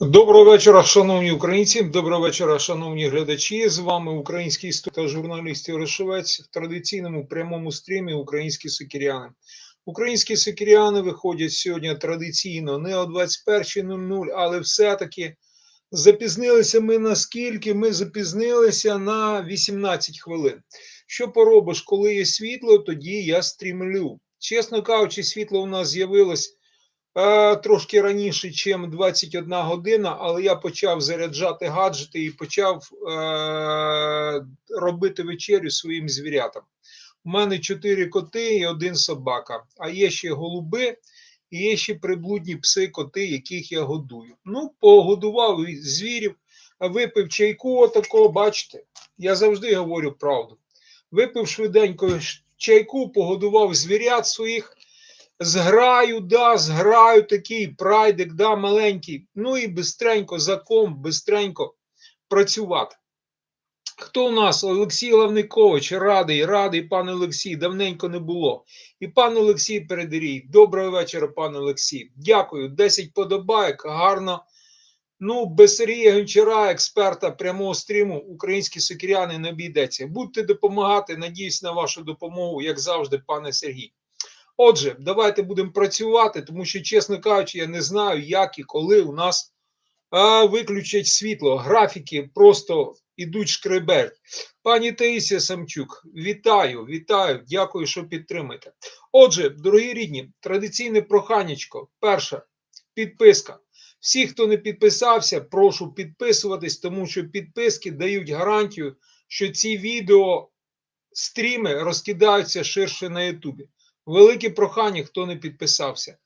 Доброго вечора, шановні українці. Доброго вечора, шановні глядачі. З вами український історик та журналіст Ярошевець в традиційному прямому стрімі Українські сокіряни. Українські сокіряни виходять сьогодні традиційно не о 21.00, але все-таки запізнилися ми наскільки ми запізнилися на 18 хвилин. Що поробиш, коли є світло, тоді я стрімлю. Чесно кажучи, світло у нас з'явилось. Е, Трошки раніше, ніж 21 година, але я почав заряджати гаджети і почав е, робити вечерю своїм звірятам. У мене чотири коти і один собака, а є ще голуби, і є ще приблудні пси, коти, яких я годую. Ну, погодував звірів, випив чайку, отакого, бачите, я завжди говорю правду. Випив швиденько чайку, погодував звірят своїх зграю, да, зграю такий прайдик, да, маленький. Ну і бистренько, за ком, бистренько працювати. Хто у нас? Олексій Лавникович, радий, радий, пане Олексій, давненько не було. І пан Олексій Передерій. Доброго вечора, пане Олексій. Дякую. 10 подобайок, гарно. Ну, без Сергія Гончара, експерта прямого стріму, українські сокіряни не обійдеться. Будьте допомагати, надіюсь на вашу допомогу, як завжди, пане Сергій. Отже, давайте будемо працювати, тому що, чесно кажучи, я не знаю, як і коли у нас а, виключать світло. Графіки просто ідуть шкреберть. Пані Таїсія Самчук, вітаю, вітаю, дякую, що підтримуєте. Отже, дорогі рідні, традиційне проханечко. Перше, підписка. Всі, хто не підписався, прошу підписуватись, тому що підписки дають гарантію, що ці відео стріми розкидаються ширше на Ютубі. Велике прохання, хто не підписався.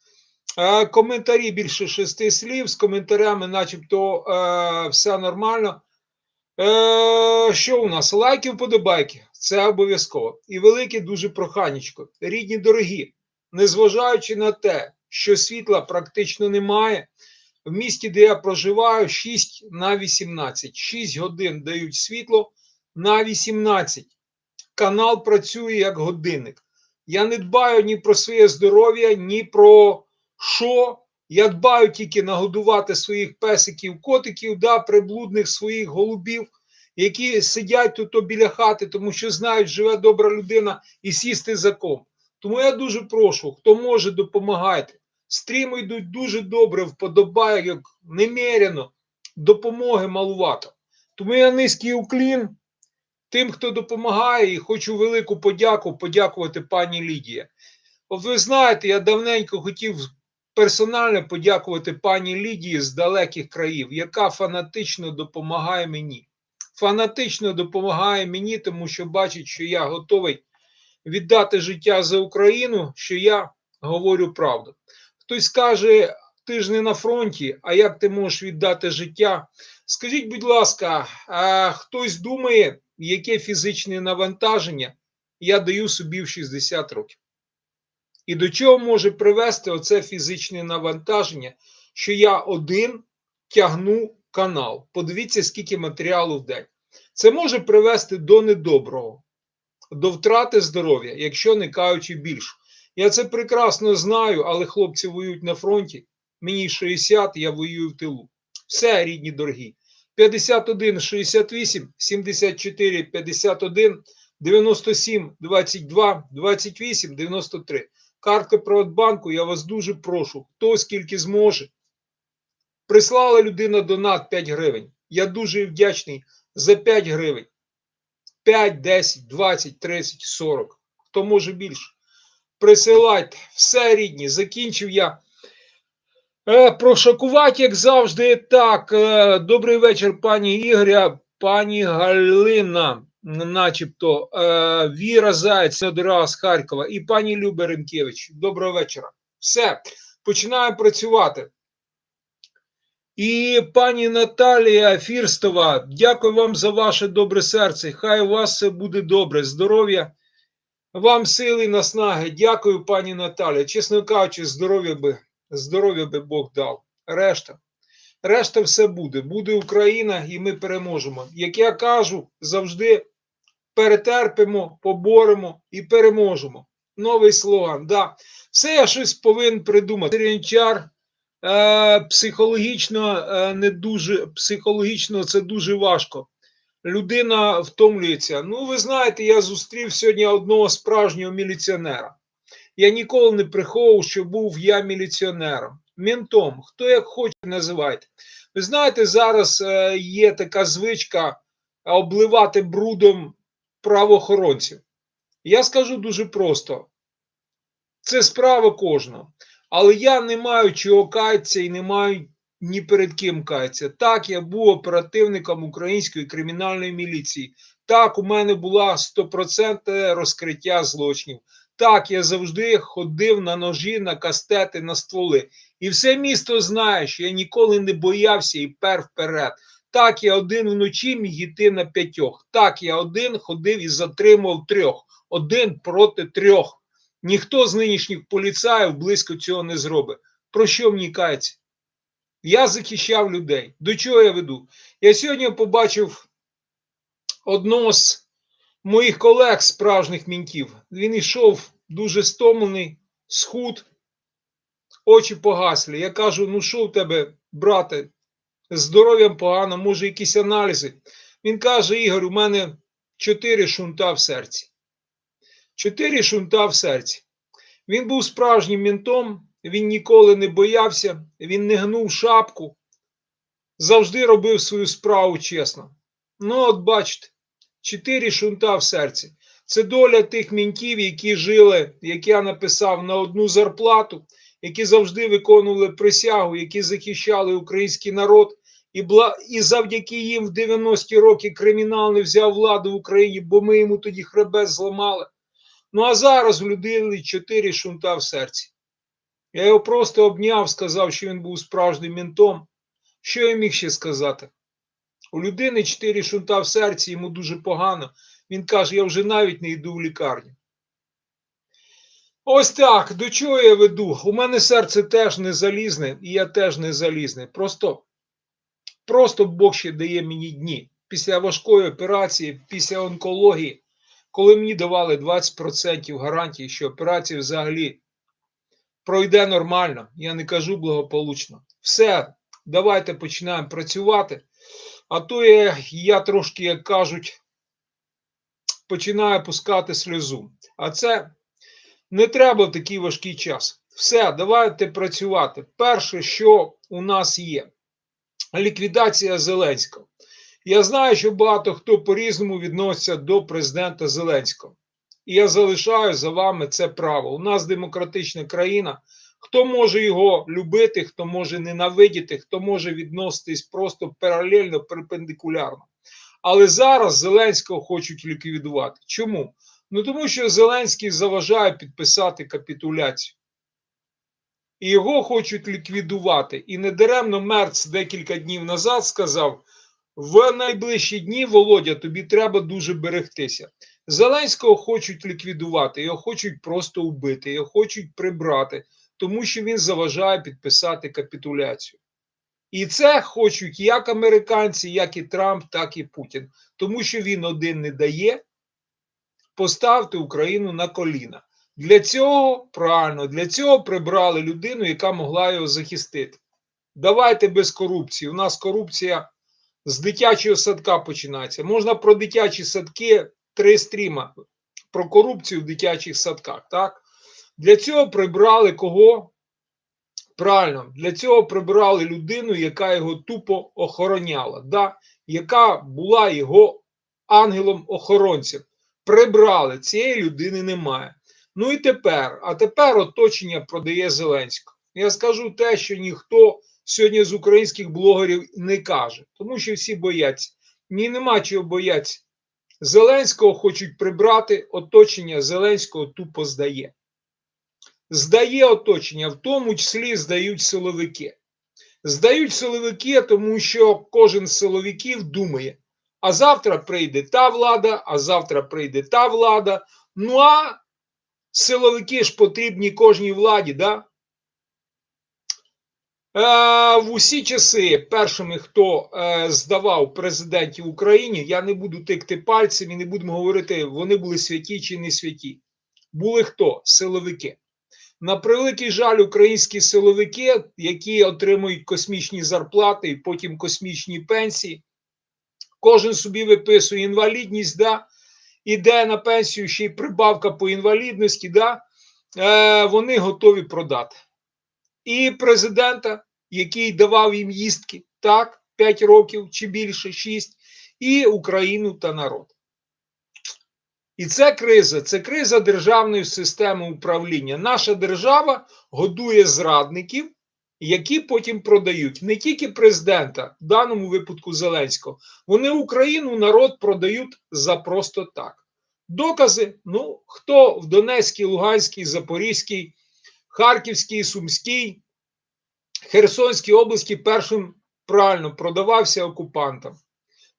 Е, коментарі більше шести слів. З коментарями, начебто, е, все нормально. Е, що у нас? Лайки, вподобайки. Це обов'язково. І велике дуже проханечко. Рідні дорогі, незважаючи на те, що світла практично немає. В місті, де я проживаю, 6 на 18. 6 годин дають світло на 18. Канал працює як годинник. Я не дбаю ні про своє здоров'я, ні про що. Я дбаю тільки нагодувати своїх песиків, котиків, да, приблудних своїх голубів, які сидять тут біля хати, тому що знають, живе добра людина і сісти за ком. Тому я дуже прошу, хто може, допомагайте. Стріми йдуть дуже добре, вподобає, як немерено, допомоги малувато. Тому я низький уклін тим, хто допомагає, і хочу велику подяку подякувати пані Лідії. От ви знаєте, я давненько хотів персонально подякувати пані Лідії з далеких країв, яка фанатично допомагає мені. Фанатично допомагає мені, тому що бачить, що я готовий віддати життя за Україну, що я говорю правду. Хтось каже, ти ж не на фронті, а як ти можеш віддати життя? Скажіть, будь ласка, а хтось думає, яке фізичне навантаження я даю собі в 60 років? І до чого може привести оце фізичне навантаження, що я один тягну канал? Подивіться, скільки матеріалу в день. Це може привести до недоброго, до втрати здоров'я, якщо не кажучи більше. Я це прекрасно знаю, але хлопці воюють на фронті. Мені 60, я воюю в тилу. Все, рідні дорогі. 51 68 74 51 97 22 28 93. Картка Приватбанку, я вас дуже прошу, хто скільки зможе. Прислала людина донат 5 гривень. Я дуже вдячний за 5 гривень. 5, 10, 20, 30, 40. Хто може більше? Присилайте все рідні. Закінчив я. Е, Прошокувати, як завжди, так. Е, Добрий вечір, пані Ігоря, пані Галина, начебто, е, Віра Заєць, Недора з Харкова і пані Люба Ренкевич. Доброго вечора. Все, починаємо працювати. І пані Наталія Фірстова, дякую вам за ваше добре серце. Хай у вас все буде добре, здоров'я. Вам сили і наснаги. Дякую, пані Наталія. Чесно кажучи, здоров'я би здоров'я би Бог дав. Решта. Решта все буде. Буде Україна, і ми переможемо. Як я кажу, завжди перетерпимо, поборемо і переможемо. Новий слоган. Да. Все я щось повинен придумати. Рінчар, Е, психологічно е, не дуже психологічно це дуже важко. Людина втомлюється. Ну, ви знаєте, я зустрів сьогодні одного справжнього міліціонера. Я ніколи не приховував, що був я міліціонером, ментом, хто як хоче називайте. Ви знаєте, зараз е, є така звичка обливати брудом правоохоронців. Я скажу дуже просто: це справа кожного. Але я не маю чого каятися і не маю ні перед ким каятися. Так, я був оперативником української кримінальної міліції. Так, у мене була 100% розкриття злочинів. Так, я завжди ходив на ножі, на кастети, на стволи. І все місто знає, що я ніколи не боявся і пер вперед. Так, я один вночі міг йти на п'ятьох. Так, я один ходив і затримав трьох. Один проти трьох. Ніхто з нинішніх поліцаїв близько цього не зробить. Про що мені кається? Я захищав людей. До чого я веду? Я сьогодні побачив одного з моїх колег справжніх мінтів. Він йшов дуже стомлений, схуд, очі погаслі. Я кажу: ну що в тебе, брате, здоров'ям погано, може, якісь аналізи. Він каже: Ігор, у мене чотири шунта в серці. Чотири шунта в серці. Він був справжнім мінтом, він ніколи не боявся, він не гнув шапку, завжди робив свою справу чесно. Ну, от бачите, чотири шунта в серці. Це доля тих мінтів, які жили, як я написав, на одну зарплату, які завжди виконували присягу, які захищали український народ. І бла... і завдяки їм в 90-ті роки кримінал не взяв владу в Україні, бо ми йому тоді хребет зламали. Ну а зараз у людини чотири шунта в серці. Я його просто обняв, сказав, що він був справжнім ментом. Що я міг ще сказати? У людини чотири шунта в серці, йому дуже погано. Він каже: я вже навіть не йду в лікарню. Ось так. До чого я веду? У мене серце теж не залізне, і я теж не залізний. Просто, просто Бог ще дає мені дні. Після важкої операції, після онкології коли мені давали 20% гарантії, що операція взагалі пройде нормально, я не кажу благополучно. Все, давайте починаємо працювати. А то я, я трошки, як кажуть, починаю пускати сльозу. А це не треба в такий важкий час. Все, давайте працювати. Перше, що у нас є, ліквідація Зеленського. Я знаю, що багато хто по-різному відноситься до президента Зеленського. І я залишаю за вами це право. У нас демократична країна. Хто може його любити, хто може ненавидіти, хто може відноситись просто паралельно, перпендикулярно. Але зараз Зеленського хочуть ліквідувати. Чому? Ну тому що Зеленський заважає підписати капітуляцію. І його хочуть ліквідувати. І недаремно Мерц декілька днів назад сказав в найближчі дні, Володя, тобі треба дуже берегтися. Зеленського хочуть ліквідувати, його хочуть просто вбити, його хочуть прибрати, тому що він заважає підписати капітуляцію. І це хочуть як американці, як і Трамп, так і Путін, тому що він один не дає поставити Україну на коліна. Для цього правильно, для цього прибрали людину, яка могла його захистити. Давайте без корупції. У нас корупція з дитячого садка починається. Можна про дитячі садки три стріма про корупцію в дитячих садках. так? Для цього прибрали кого? Правильно, для цього прибрали людину, яка його тупо охороняла, да? яка була його ангелом-охоронцем. Прибрали, цієї людини немає. Ну і тепер, а тепер оточення продає Зеленського. Я скажу те, що ніхто сьогодні з українських блогерів не каже, тому що всі бояться. Ні, нема чого бояться. Зеленського хочуть прибрати, оточення Зеленського тупо здає. Здає оточення, в тому числі здають силовики. Здають силовики, тому що кожен з силовиків думає, а завтра прийде та влада, а завтра прийде та влада. Ну а силовики ж потрібні кожній владі, да? Е, в усі часи першими, хто е, здавав президентів Україні, я не буду тикти пальцем і не будемо говорити, вони були святі чи не святі. Були хто? Силовики. На превеликий жаль, українські силовики, які отримують космічні зарплати і потім космічні пенсії, кожен собі виписує інвалідність, да, іде на пенсію ще й прибавка по інвалідності, да, е, вони готові продати. І президента, який давав їм їстки, так, 5 років чи більше, 6, і Україну та народ. І це криза, це криза державної системи управління. Наша держава годує зрадників, які потім продають не тільки президента, в даному випадку Зеленського, вони Україну народ продають за просто так. Докази: ну, хто в Донецькій, Луганській, Запорізькій, Харківській, Сумській, Херсонській області першим правильно продавався окупантам.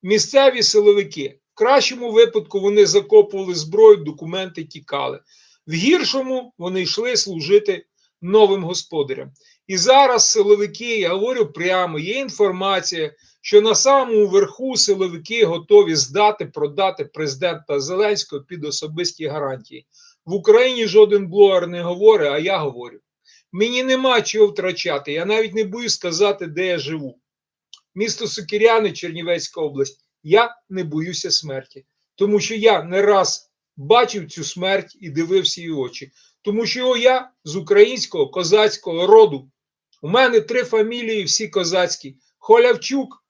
Місцеві силовики. Кращому випадку вони закопували зброю, документи тікали. В гіршому вони йшли служити новим господарям. І зараз силовики, я говорю прямо, є інформація, що на самому верху силовики готові здати, продати президента Зеленського під особисті гарантії. В Україні жоден блогер не говорить, а я говорю. Мені нема чого втрачати. Я навіть не боюсь сказати, де я живу. Місто Сокиряни, Чернівецька область. Я не боюся смерті, тому що я не раз бачив цю смерть і дивився її очі. Тому що я з українського козацького роду. У мене три фамілії, всі козацькі: Холявчук,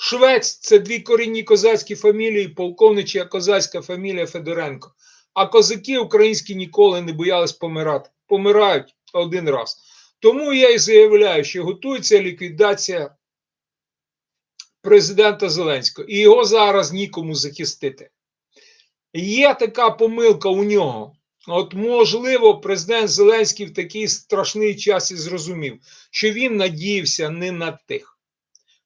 Швець це дві корінні козацькі фамілії, полковнича козацька фамілія Федоренко. А козаки українські ніколи не боялись помирати. Помирають один раз. Тому я і заявляю, що готується ліквідація президента Зеленського, і його зараз нікому захистити. Є така помилка у нього. От, можливо, президент Зеленський в такий страшний час і зрозумів, що він надіявся не на тих.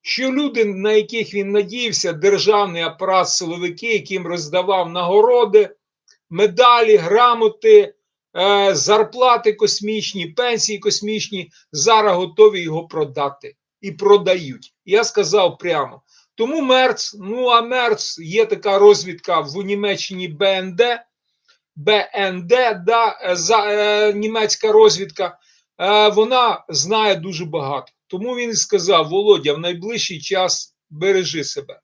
Що люди, на яких він надіявся, державний апарат силовики, яким роздавав нагороди, медалі, грамоти, е, зарплати космічні, пенсії космічні, зараз готові його продати і продають. Я сказав прямо. Тому Мерц, ну а Мерц є така розвідка в Німеччині БНД, БНД, да, за, е, німецька розвідка, е, вона знає дуже багато. Тому він сказав: Володя, в найближчий час бережи себе.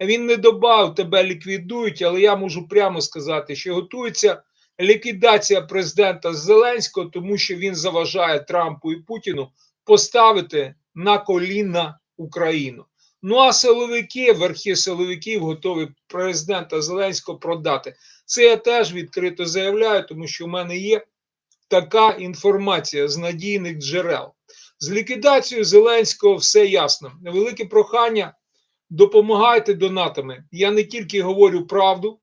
Він не добав, тебе ліквідують, але я можу прямо сказати, що готується ліквідація президента Зеленського, тому що він заважає Трампу і Путіну поставити на коліна Україну. Ну а силовики, верхи силовиків готові президента Зеленського продати. Це я теж відкрито заявляю, тому що в мене є така інформація з надійних джерел. З ліквідацією Зеленського все ясно. Невелике прохання. Допомагайте донатами. Я не тільки говорю правду,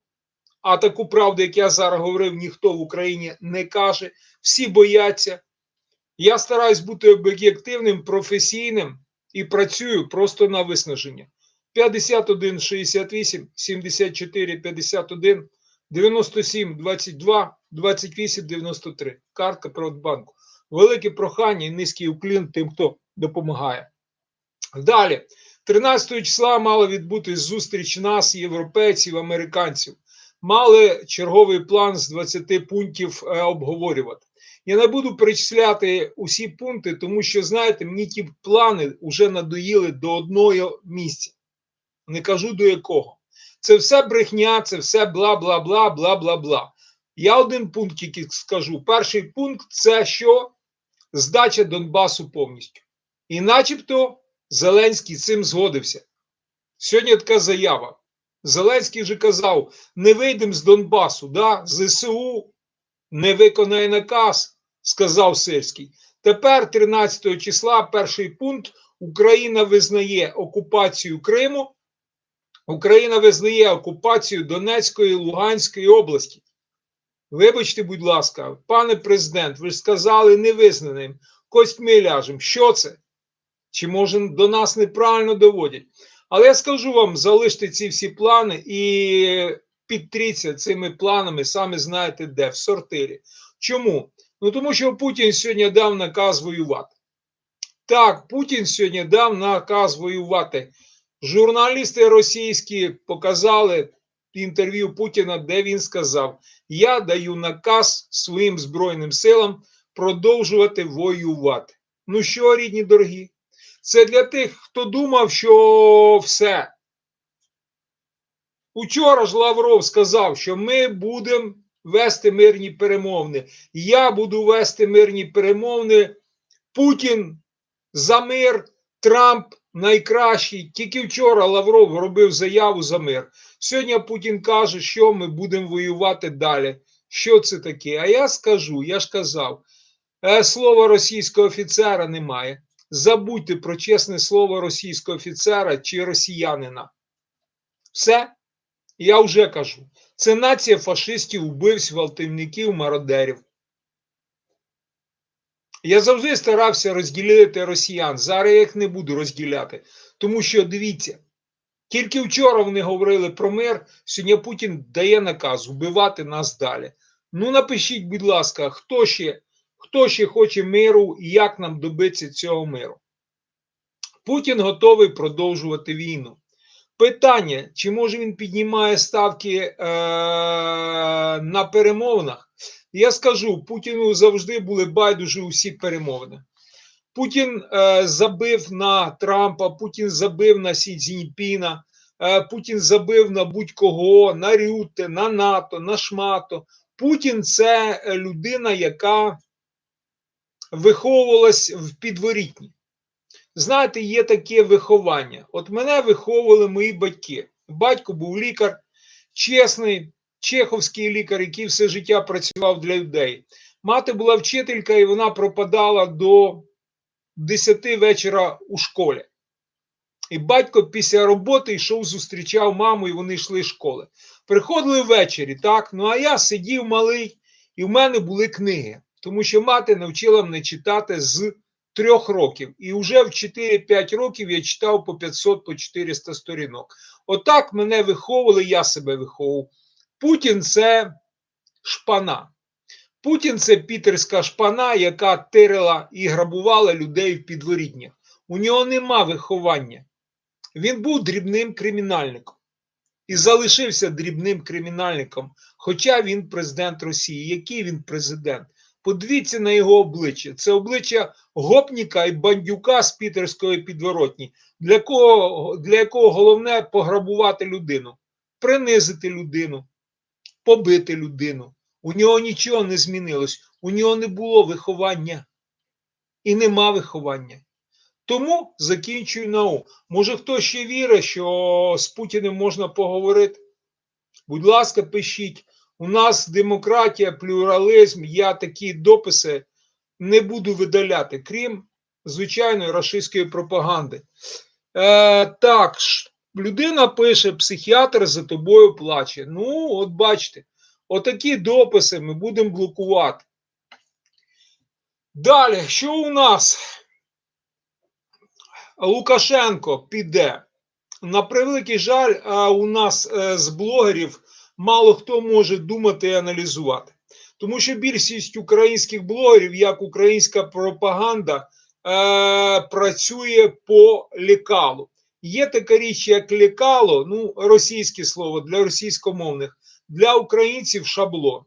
а таку правду, як я зараз говорив, ніхто в Україні не каже. Всі бояться. Я стараюсь бути об'єктивним, професійним і працюю просто на виснаження. 51 68 74 51 97 22 28 93. Картка Приватбанку. Велике прохання і низький уклін тим, хто допомагає. Далі, 13 числа мала відбутись зустріч нас, європейців, американців. Мали черговий план з 20 пунктів е, обговорювати. Я не буду перечисляти усі пункти, тому що, знаєте, мені ті плани вже надоїли до одного місця. Не кажу до якого. Це все брехня, це все бла, бла, бла, бла, бла, бла. Я один пункт тільки скажу. Перший пункт це що? Здача Донбасу повністю. І начебто Зеленський цим згодився. Сьогодні така заява. Зеленський вже казав: не вийдемо з Донбасу, да? ЗСУ не виконає наказ, сказав Сирський. Тепер, 13 числа, перший пункт: Україна визнає окупацію Криму, Україна визнає окупацію Донецької і Луганської області. Вибачте, будь ласка, пане президент, ви ж сказали невизнаним. Костьми ляжем. Що це? Чи може до нас неправильно доводять? Але я скажу вам: залиште ці всі плани і підтріться цими планами, саме знаєте де, в сортирі. Чому? Ну тому що Путін сьогодні дав наказ воювати. Так, Путін сьогодні дав наказ воювати. Журналісти російські показали інтерв'ю Путіна, де він сказав: Я даю наказ своїм Збройним силам продовжувати воювати. Ну що, рідні дорогі? Це для тих, хто думав, що все. Учора ж Лавров сказав, що ми будемо вести мирні перемовини. Я буду вести мирні перемовини. Путін за мир, Трамп найкращий. Тільки вчора Лавров робив заяву за мир. Сьогодні Путін каже, що ми будемо воювати далі. Що це таке? А я скажу, я ж казав, е, слова російського офіцера немає. Забудьте про чесне слово російського офіцера чи росіянина. Все, я вже кажу. Це нація фашистів, убивць, гвалтівників, мародерів. Я завжди старався розділити росіян. Зараз я їх не буду розділяти. Тому що дивіться, тільки вчора вони говорили про мир. Сьогодні Путін дає наказ вбивати нас далі. Ну напишіть, будь ласка, хто ще, хто ще хоче миру і як нам добитися цього миру? Путін готовий продовжувати війну. Питання, чи може він піднімає ставки е, на перемовинах? Я скажу, Путіну завжди були байдужі усі перемовини. Путін е, забив на Трампа, Путін забив на Сі Цзіньпіна, е, Путін забив на будь-кого, на Рюте, на НАТО, на Шмато. Путін це людина, яка виховувалась в підворітні. Знаєте, є таке виховання. От мене виховували мої батьки. Батько був лікар, чесний, чеховський лікар, який все життя працював для людей. Мати була вчителька, і вона пропадала до 10 вечора у школі. І батько після роботи йшов, зустрічав маму, і вони йшли з школи. Приходили ввечері, так? Ну а я сидів малий, і в мене були книги, тому що мати навчила мене читати з трьох років. І вже в 4-5 років я читав по 500 по 400 сторінок. Отак мене виховували, я себе виховував. Путін це шпана. Путін це пітерська шпана, яка тирила і грабувала людей в підворітнях. У нього нема виховання. Він був дрібним кримінальником і залишився дрібним кримінальником. Хоча він президент Росії. Який він президент? Подивіться на його обличчя. Це обличчя гопніка і бандюка з пітерської підворотні, для кого, для якого головне пограбувати людину, принизити людину, побити людину. У нього нічого не змінилось, у нього не було виховання і нема виховання. Тому закінчую нау. Може, хто ще вірить, що з Путіним можна поговорити? Будь ласка, пишіть. У нас демократія, плюралізм, я такі дописи не буду видаляти, крім звичайної рашистської пропаганди. Е, Так, людина пише: психіатр за тобою плаче. Ну, от бачите, отакі дописи ми будемо блокувати. Далі, що у нас? Лукашенко піде. На превеликий жаль, у нас е, з блогерів мало хто може думати і аналізувати. Тому що більшість українських блогерів, як українська пропаганда, е, працює по лікалу. Є така річ, як лікало, ну, російське слово для російськомовних, для українців шаблон.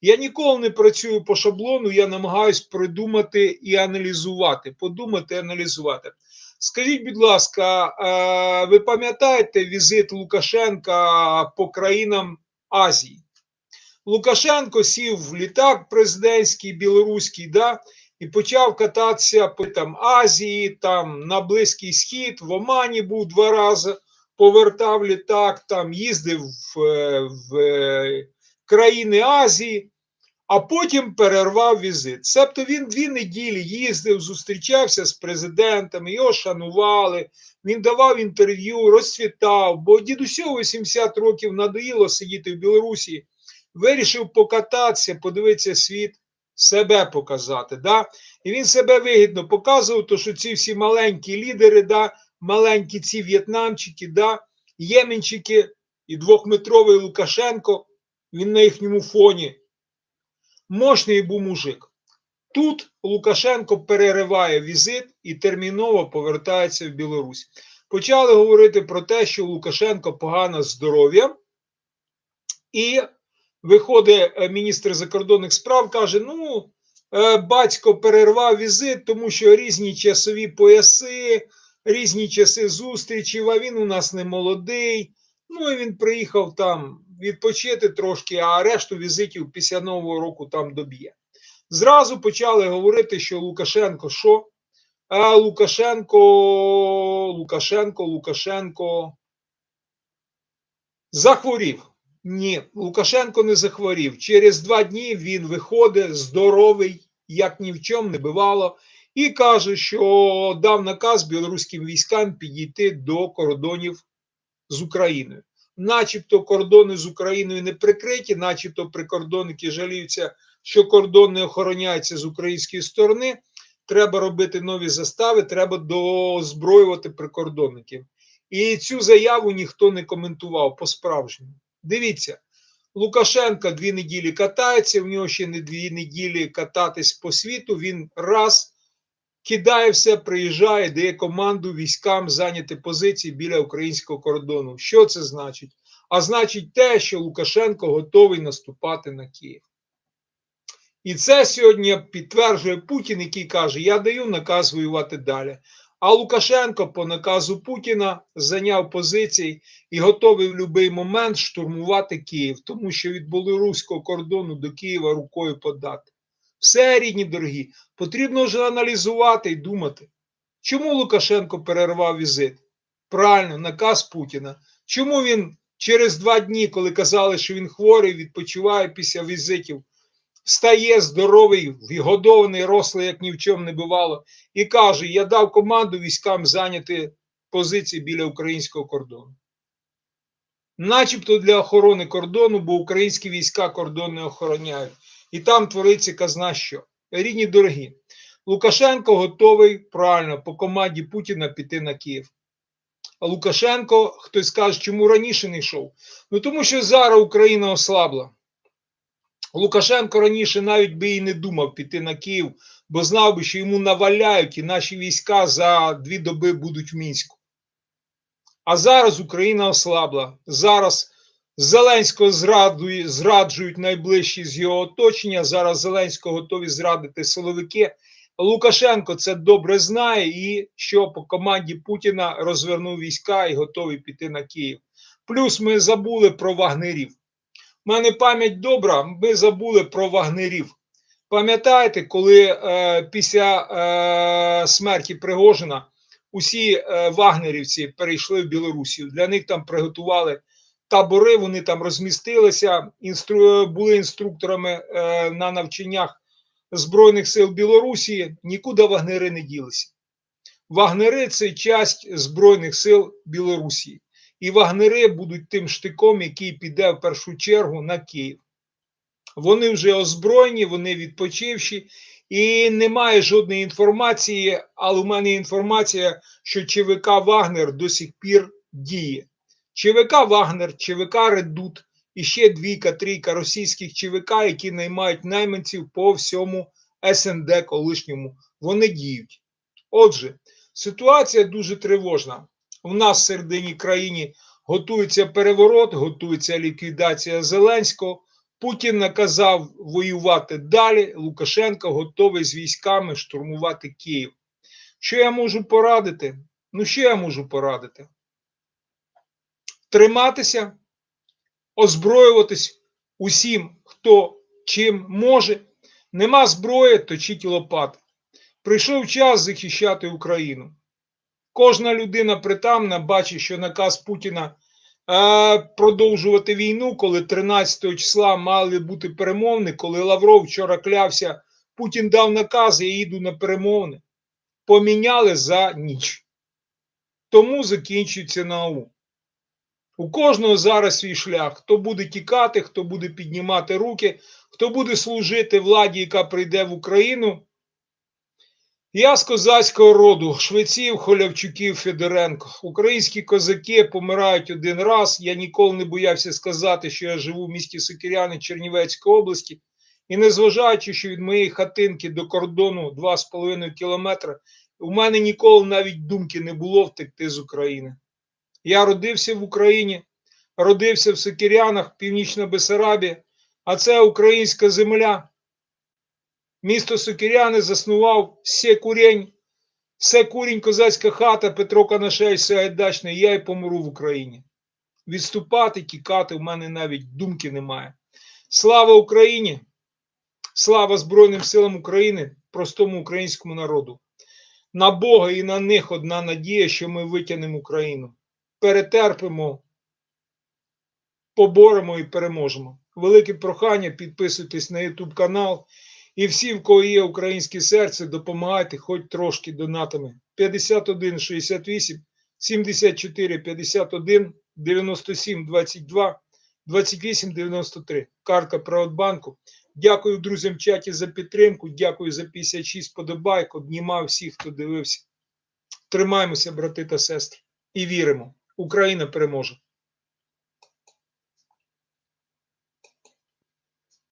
Я ніколи не працюю по шаблону, я намагаюсь придумати і аналізувати, подумати і аналізувати. Скажіть, будь ласка, е, ви пам'ятаєте візит Лукашенка по країнам Азії? Лукашенко сів в літак президентський, білоруський, да, і почав кататися по там Азії, там на Близький Схід, в Омані був два рази, повертав літак, там їздив в, в країни Азії, а потім перервав візит. Себто він дві неділі їздив, зустрічався з президентами, його шанували, він давав інтерв'ю, розцвітав, бо дідусю 80 років надоїло сидіти в Білорусі вирішив покататися, подивитися світ, себе показати. Да? І він себе вигідно показував, то що ці всі маленькі лідери, да, маленькі ці в'єтнамчики, да, єменчики і двохметровий Лукашенко, він на їхньому фоні. Мощний був мужик. Тут Лукашенко перериває візит і терміново повертається в Білорусь. Почали говорити про те, що Лукашенко погане здоров'я, і Виходить е, міністр закордонних справ, каже: ну, Е, Батько перервав візит, тому що різні часові пояси, різні часи зустрічів, а він у нас не молодий. Ну і він приїхав там відпочити трошки, а решту візитів після Нового року там доб'є. Зразу почали говорити, що Лукашенко що? А Лукашенко, Лукашенко, Лукашенко захворів. Ні, Лукашенко не захворів. Через два дні він виходить здоровий, як ні в чому не бивало, і каже, що дав наказ білоруським військам підійти до кордонів з Україною. Начебто кордони з Україною не прикриті, начебто прикордонники жаліються, що кордон не охороняється з української сторони. Треба робити нові застави, треба дозброювати прикордонників. І цю заяву ніхто не коментував по-справжньому. Дивіться, Лукашенко дві неділі катається, в нього ще не дві неділі кататись по світу. Він раз кидає все, приїжджає, дає команду військам зайняти позиції біля українського кордону. Що це значить? А значить те, що Лукашенко готовий наступати на Київ. І це сьогодні підтверджує Путін, який каже: Я даю наказ воювати далі. А Лукашенко по наказу Путіна зайняв позиції і готовий в будь-який момент штурмувати Київ, тому що від білоруського кордону до Києва рукою подати. Все, рідні дорогі, потрібно вже аналізувати і думати, чому Лукашенко перервав візит? Правильно, наказ Путіна. Чому він через два дні, коли казали, що він хворий, відпочиває після візитів, встає здоровий, вгодований, рослий, як ні в чому не бувало, і каже: Я дав команду військам зайняти позиції біля українського кордону. Начебто для охорони кордону, бо українські війська кордон не охороняють. І там твориться казна що. Рідні дорогі, Лукашенко готовий правильно по команді Путіна піти на Київ. А Лукашенко, хтось скаже, чому раніше не йшов? Ну тому що зараз Україна ослабла. Лукашенко раніше навіть би і не думав піти на Київ, бо знав би, що йому наваляють і наші війська за дві доби будуть в мінську. А зараз Україна ослабла. Зараз Зеленського зрадує, зраджують найближчі з його оточення. Зараз Зеленського готові зрадити силовики. Лукашенко це добре знає і що по команді Путіна розвернув війська і готовий піти на Київ. Плюс ми забули про вагнерів. У мене пам'ять добра, ми забули про вагнерів. Пам'ятаєте, коли е, після е, смерті Пригожина усі е, вагнерівці перейшли в Білорусію? Для них там приготували табори, вони там розмістилися, інстру, були інструкторами е, на навчаннях Збройних сил Білорусі, нікуди вагнери не ділися. Вагнери це часть Збройних сил Білорусі. І вагнери будуть тим штиком, який піде в першу чергу на Київ. Вони вже озброєні, вони відпочивші, і немає жодної інформації, але у мене інформація, що ЧВК Вагнер до сих пір діє. ЧВК Вагнер, ЧВК Редут і ще двійка-трійка російських ЧВК, які наймають найманців по всьому СНД колишньому. Вони діють. Отже, ситуація дуже тривожна. У нас в середині країни готується переворот, готується ліквідація Зеленського. Путін наказав воювати далі. Лукашенко готовий з військами штурмувати Київ. Що я можу порадити? Ну, що я можу порадити? Триматися, озброюватись усім, хто чим може. Нема зброї, точіть лопати. Прийшов час захищати Україну. Кожна людина притамна бачить, що наказ Путіна е, продовжувати війну, коли 13 числа мали бути перемовини, коли Лавров вчора клявся, Путін дав наказ, я їду на перемовини. Поміняли за ніч. Тому закінчується нау. У кожного зараз свій шлях. Хто буде тікати, хто буде піднімати руки, хто буде служити владі, яка прийде в Україну. Я з козацького роду, швеців, холявчуків, Федоренко. Українські козаки помирають один раз. Я ніколи не боявся сказати, що я живу в місті Сокиряни Чернівецької області. І незважаючи, що від моєї хатинки до кордону 2,5 кілометри, у мене ніколи навіть думки не було втекти з України. Я родився в Україні, родився в Сокирянах, Північна Бесарабія, а це українська земля. Місто Сокиряни заснував Секурень, все курінь, козацька хата, Петро Канашей, Сагайдачний, я й помру в Україні. Відступати, тікати в мене навіть думки немає. Слава Україні! Слава Збройним силам України, простому українському народу. На Бога і на них одна надія, що ми витягнемо Україну. Перетерпимо, поборемо і переможемо. Велике прохання, підписуйтесь на YouTube канал. І всі, в кого є українське серце, допомагайте хоч трошки донатами. 51 68 74 51 97 22 28 93. Картка Приватбанку. Дякую друзям в чаті за підтримку. Дякую за 56 подобайк. Обнімаю всіх, хто дивився. Тримаємося, брати та сестри, і віримо. Україна переможе.